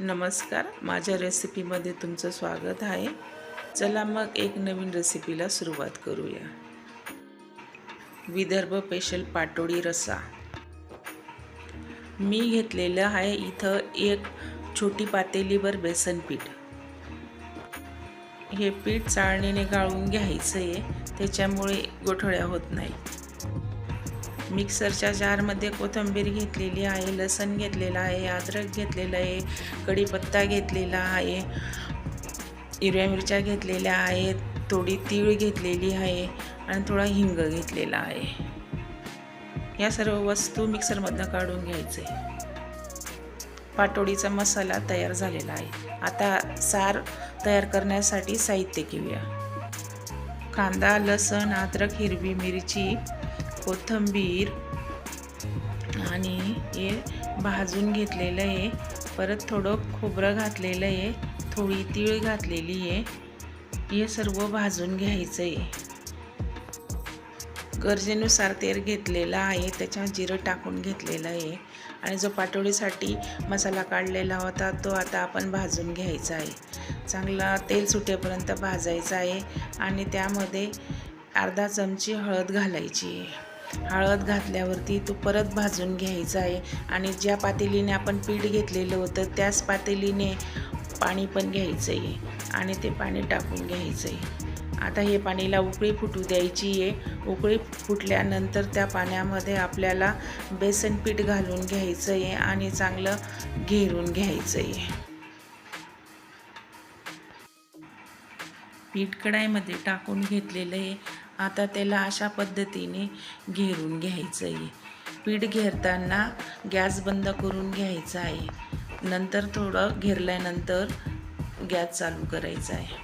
नमस्कार. माझ्या रेसिपीमध्ये तुमचं स्वागत आहे. चला मग एक नवीन रेसिपीला सुरुवात करूया. विदर्भ स्पेशल पाटोडी रस्सा. मी घेतलेलं आहे इथं एक छोटी पातेलीवर बेसन पीठ. हे पीठ चाळणीने गाळून घ्यायचं आहे त्याच्यामुळे गोठळ्या होत नाही. मिक्सरच्या जारमध्ये कोथिंबीर घेतलेली आहे लसण घेतलेला आहे अद्रक घेतलेलं आहे कढीपत्ता घेतलेला आहे हिरव्या मिरच्या घेतलेल्या आहेत थोडी तीळ घेतलेली आहे आणि थोडा हिंग घेतलेला आहे. या सर्व वस्तू मिक्सरमधनं काढून घ्यायचे. पाटोडीचा मसाला तयार झालेला आहे. आता सार तयार करण्यासाठी साहित्य घेऊया. कांदा लसण अद्रक हिरवी मिरची कोथिंबीर आणि हे भाजून घेतलेलं आहे. परत थोडं खोबरं घातलेलं आहे. थोडी तीळ घातलेली आहे. हे सर्व भाजून घ्यायचं आहे गरजेनुसार तेल घेतलेलं आहे. त्याच्यात जिरं टाकून घेतलेलं आहे. आणि जो पाटोळीसाठी मसाला काढलेला होता तो आता आपण भाजून घ्यायचा आहे. चांगला तेल सुटेपर्यंत भाजायचं आहे. आणि त्यामध्ये अर्धा चमची हळद घालायची आहे. हळद घातल्यावरती तो परत भाजून घ्यायचा आहे. आणि ज्या पातेलीने आपण पीठ घेतलेलं होतं त्याच पातेलीने पाणी पण घ्यायचं आहे आणि ते पाणी टाकून घ्यायचं आहे आता हे पाणीला उकळी फुटू द्यायची आहे. उकळी फुटल्यानंतर त्या पाण्यामध्ये आपल्याला बेसन पीठ घालून घ्यायचं आहे आणि चांगलं घेरून घ्यायचं आहे पीठ कढाईमध्ये टाकून घेतलेलं आहे. आता त्याला अशा पद्धतीने घेरून घ्यायचं आहे. पीठ घेरताना गॅस बंद करून घ्यायचा आहे. नंतर थोडं घेरल्यानंतर गॅस चालू करायचा आहे.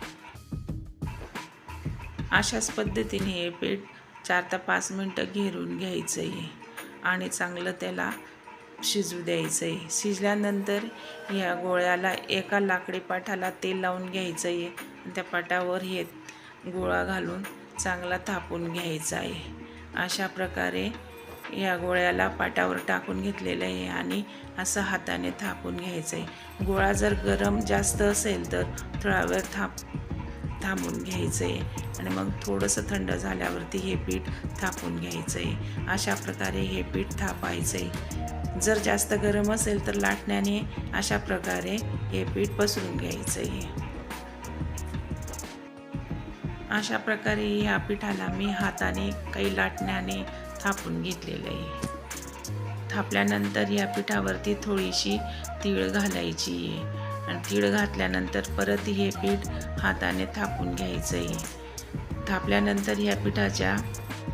अशाच पद्धतीने हे पीठ चार ते पाच मिनटं घेरून घ्यायचं आहे आणि चांगलं त्याला शिजू द्यायचं आहे. शिजल्यानंतर या गोळ्याला एका लाकडी पाठाला तेल लावून घ्यायचं आहे. त्या पाटावर हे गोळा घालून चांगला थापून घ्यायचा आहे. अशा प्रकारे या गोळ्याला पाटावर टाकून घेतलेलं आहे आणि असं हाताने थापून घ्यायचं आहे. गोळा जर गरम जास्त असेल तर थोडा वेळ थाप थांबून घ्यायचं आहे आणि मग थोडंसं थंड झाल्यावरती हे पीठ थापून घ्यायचं आहे. अशा प्रकारे हे पीठ थापायचं आहे. जर जास्त गरम असेल तर लाटण्याने अशा प्रकारे हे पीठ पसरून घ्यायचं आहे. अशा प्रकारे या पिठाला मी हाताने काही लाटण्याने थापून घेतलेलं आहे. थापल्यानंतर या पिठावरती थोडीशी तीळ घालायची आहे. आणि तीळ घातल्यानंतर परत हे पीठ हाताने थापून घ्यायचं आहे. थापल्यानंतर ह्या पिठाच्या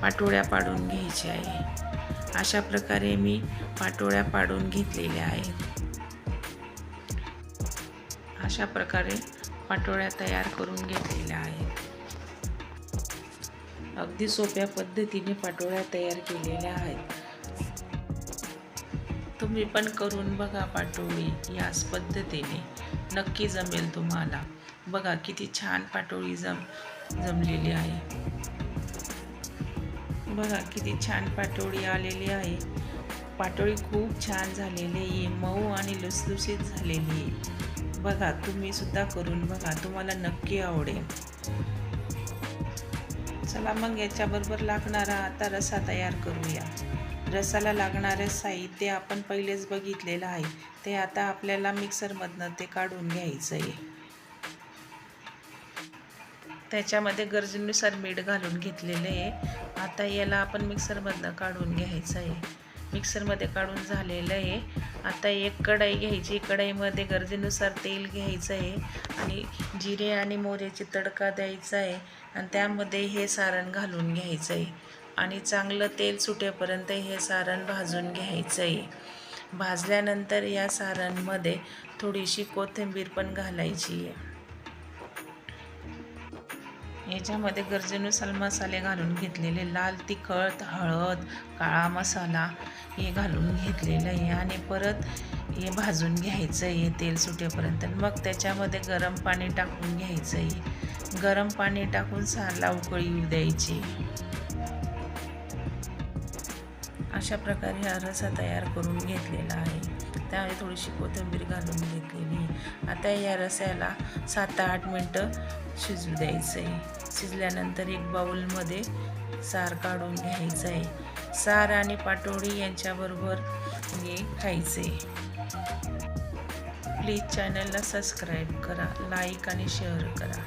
पाटोळ्या पाडून घ्यायच्या आहे. अशा प्रकारे मी पाटोळ्या पाडून घेतलेल्या आहेत. अशा प्रकारे पाटोळ्या तयार करून घेतलेल्या आहेत. अगदी सोप्या पद्धतीने पाटोळ्या तयार केलेल्या आहेत. तुम्ही पण करून बघा पाटोळी याच पद्धतीने. नक्की जमेल तुम्हाला. बघा किती छान पाटोळी जम जमलेली आहे. बघा किती छान पाटोळी आलेली आहे. पाटोळी खूप छान झालेली आहे. मऊ आणि लुसलुसीत झालेली आहे. बघा तुम्ही सुद्धा करून बघा. तुम्हाला नक्की आवडेल. चला मग याच्याबरोबर लागणारा आता रसा तयार करूया. रसाला लागणारे साहित्य आपण पहिलेच बघितलेलं आहे. ते आता आपल्याला मिक्सरमधनं ते काढून घ्यायचं आहे त्याच्यामध्ये गरजेनुसार मीठ घालून घेतलेलं आहे. आता याला आपण मिक्सरमधनं काढून घ्यायचं आहे मिक्सरमध्ये काढून झालेलं आहे. आता एक कढाई घ्यायची. कढाईमध्ये गरजेनुसार तेल घ्यायचं आहे आणि जिरे आणि मोऱ्याची तडका द्यायचा आहे आणि त्यामध्ये हे सारण घालून घ्यायचं आहे. आणि चांगलं तेल सुटेपर्यंत हे सारण भाजून घ्यायचं आहे. भाजल्यानंतर या सारणमध्ये थोडीशी कोथिंबीर पण घालायची आहे. याच्यामध्ये गरजेनुसार मसाले घालून घेतलेले लाल तिखट हळद काळा मसाला हे घालून घेतलेलं आहे. आणि परत हे भाजून घ्यायचं आहे तेल सुटेपर्यंत. मग त्याच्यामध्ये गरम पाणी टाकून घ्यायचं आहे. गरम पाणी टाकून सारला उकळी येऊ द्यायची. अशा प्रकारे हा रसा तयार करून घेतलेला आहे. त्यामध्ये थोडीशी कोथिंबीर घालून घेतलेली आता या रस्याला सात ते आठ मिनटं शिजू द्यायचं आहे शिजल्यानंतर एक बाऊलमध्ये सार काढून घ्यायचं आहे सार आणि पाटोळी यांच्याबरोबर हे खायचं आहे प्लीज चॅनलला सबस्क्राईब करा लाईक आणि शेअर करा.